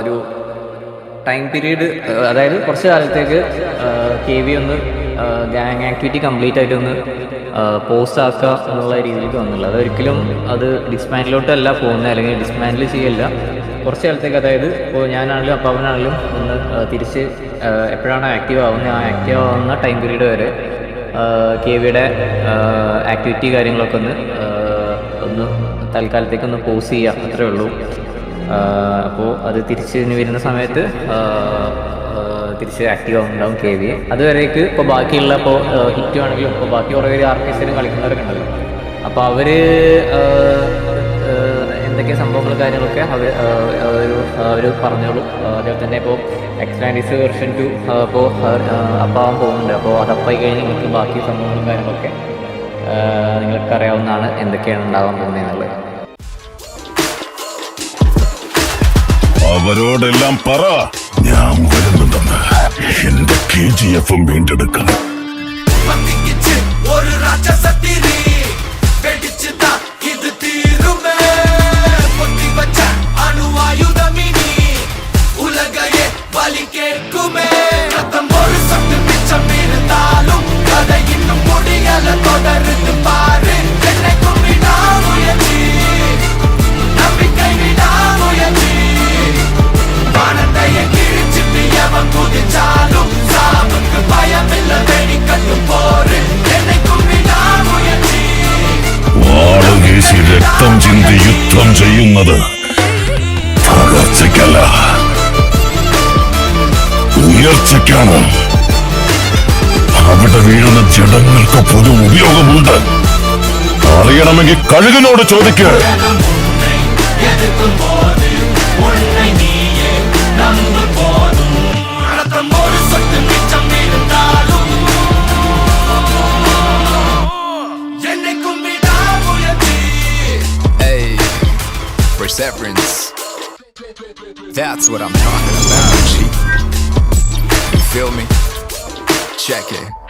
ഒരു time period അതായത് കുറച്ച് കാലത്തേക്ക് കെ വി ഒന്ന് ഗാങ് ആക്ടിവിറ്റി കംപ്ലീറ്റ് ആയിട്ടൊന്ന് പോസ്റ്റ് ആക്കുക എന്നുള്ള രീതിയിലേക്ക് വന്നില്ല അതൊരിക്കലും അത് ഡിസ്മാൻഡിലോട്ടല്ല പോകുന്നത് അല്ലെങ്കിൽ ഡിസ്മാൻഡിൽ ചെയ്യല്ല. കുറച്ച് കാലത്തേക്ക് അതായത് ഇപ്പോൾ ഞാനാണെങ്കിലും അപ്പാവനാണെങ്കിലും ഒന്ന് തിരിച്ച് എപ്പോഴാണ് ആക്റ്റീവ് ആവുന്നത് ആ ആക്റ്റീവ് ആവുന്ന ടൈം പീരീഡ് വരെ കെ വിയുടെ ആക്ടിവിറ്റി കാര്യങ്ങളൊക്കെ ഒന്ന് ഒന്ന് തൽക്കാലത്തേക്ക് ഒന്ന് പോസ് ചെയ്യുക അത്രേ ഉള്ളൂ. അപ്പോൾ അത് തിരിച്ച് ഇനി വരുന്ന സമയത്ത് തിരിച്ച് ആക്റ്റീവ് ആവുന്നുണ്ടാവും കെ വി അതുവരേക്ക് ഇപ്പോൾ ബാക്കിയുള്ള ഇപ്പോൾ ഹിറ്റ് ആണെങ്കിലും ഇപ്പോൾ ബാക്കി കുറേ പേര് ആർക്കൈസിലും കളിക്കുന്നവരൊക്കെ ഉണ്ടല്ലോ. അപ്പോൾ അവർ എന്തൊക്കെ സംഭവങ്ങൾ കാര്യങ്ങളൊക്കെ അവർ ഒരു അവർ പറഞ്ഞോളൂ. അതേപോലെ തന്നെ ഇപ്പോൾ എക്സ്പാൻഡീസ് വെർഷൻ ടു ഇപ്പോൾ അപ്പാവാൻ പോകുന്നുണ്ട്. അപ്പോൾ അതപ്പായി കഴിഞ്ഞ് നിങ്ങൾക്ക് ബാക്കി സംഭവങ്ങളും കാര്യങ്ങളൊക്കെ നിങ്ങൾക്ക് അറിയാവുന്നതാണ് എന്തൊക്കെയാണ് ഉണ്ടാവാൻ പോകുന്നതെന്നുള്ളത് അവരോടെല്ലാം പറ. ഞാൻ വരുന്നുണ്ടെന്ന് എന്റെ കെ ജി എഫ് വീണ്ടെടുക്കണം. ഒരു വെടിച്ചുതാ ഇത് തീരുമേ. ഉലകയെ ബലി രക്തം ചിന്തി യുദ്ധം ചെയ്യുന്നത് തകർച്ചയ്ക്കല്ല ഉയർച്ചയ്ക്കാണ്. അവിടെ വീഴുന്ന ജഡങ്ങൾക്ക് പൊതു ഉപയോഗമുണ്ട്. അറിയണമെങ്കിൽ കഴുകനോട് ചോദിക്കുക perseverance. That's what I'm talking about, G. You feel me? Check it.